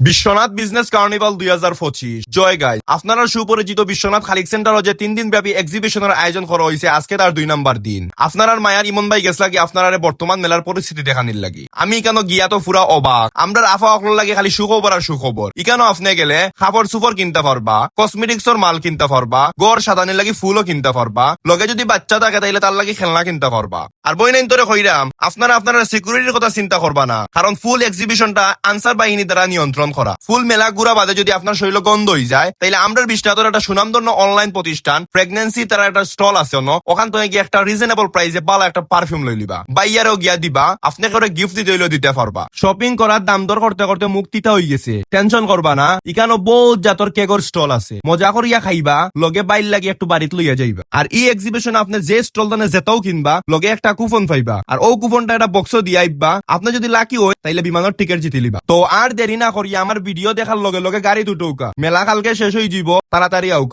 Biswanath business carnival দুই হাজার পঁচিশ। জয় গাই। আপনারা সুপরিচিত বিশ্বনাথ খালিক সেন্টার যে তিন দিন ব্যাপী এক্সিবিশনের আয়োজন করা হয়েছে আজকে তার দুই নাম্বার দিন। আপনার মায়ার ইমন ভাই গেছ লাগি আপনার বর্তমান মেলার পরিস্থিতি দেখানির লাগি। আমি কেন গিয়া তো পুরা অবাক। আমরা আফা অকল লাগে খালি সুখবর আর সুখবর। ইকানো আপনি গেলে, খাবার সুপর কিনতে পারবা কসমেটিক্সর মাল কিনতে পারবা, গড় সাদানির লাগি ফুলও কিনতে পারবা, লগে যদি বাচ্চা থাকে তাইলে তার লাগি খেলনা কিনতে পারবা। আর বই নাইন তোরে কইরাম, আপনারা আপনারা সিকিউরিটির কথা চিন্তা করবা না, কারণ ফুল এক্সিবিশনটা আনসার বাহিনী দ্বারা নিয়ন্ত্রণ করা। ফুল মেলা গুড়া বাদে যদি আপনার শরীর গন্ধ হয়ে যায়, তাইলে আমরা বিশ্বনাথের একটা সুনামধন্য অনলাইন প্রতিষ্ঠান প্রেগনেন্সি তারা একটা স্টল আছে অন্য, ওখান থেকে গিয়ে একটা রিজনেবল প্রাইসে ভালো একটা পারফিউম লই লিবা। বাইয়ারও গিয়া দিবা, আপনাকে ওরা গিফট দিতে হইলেও দিতে পারবা। শপিং করার দাম দর করতে করতে মুক্তিটা হয়ে গেছে। টেনশন করবা না ইকানো বহুত জাতর কেকর স্টল আছে। মজা করিয়া খাইবা, লগে বাইর লাগি একটু বাড়িতে লইয়া যাইবা। আর এই এক্সিবিশন আপনি যে স্টল দানে যেটাও কিনবা, লগে একটা কুপন পাইবা। আর ও কুপনটা একটা বক্স দিয়ে আইবা আপনি যদি লাকি হয় তাইলে বিমানের টিকিট জিতে লিবা। তো আর দেরি না করি আমার ভিডিও দেখার লগে লগে গাড়ি দুটো মেলা কালকে শেষ হয়ে যাব তাড়াতাড়ি আউকা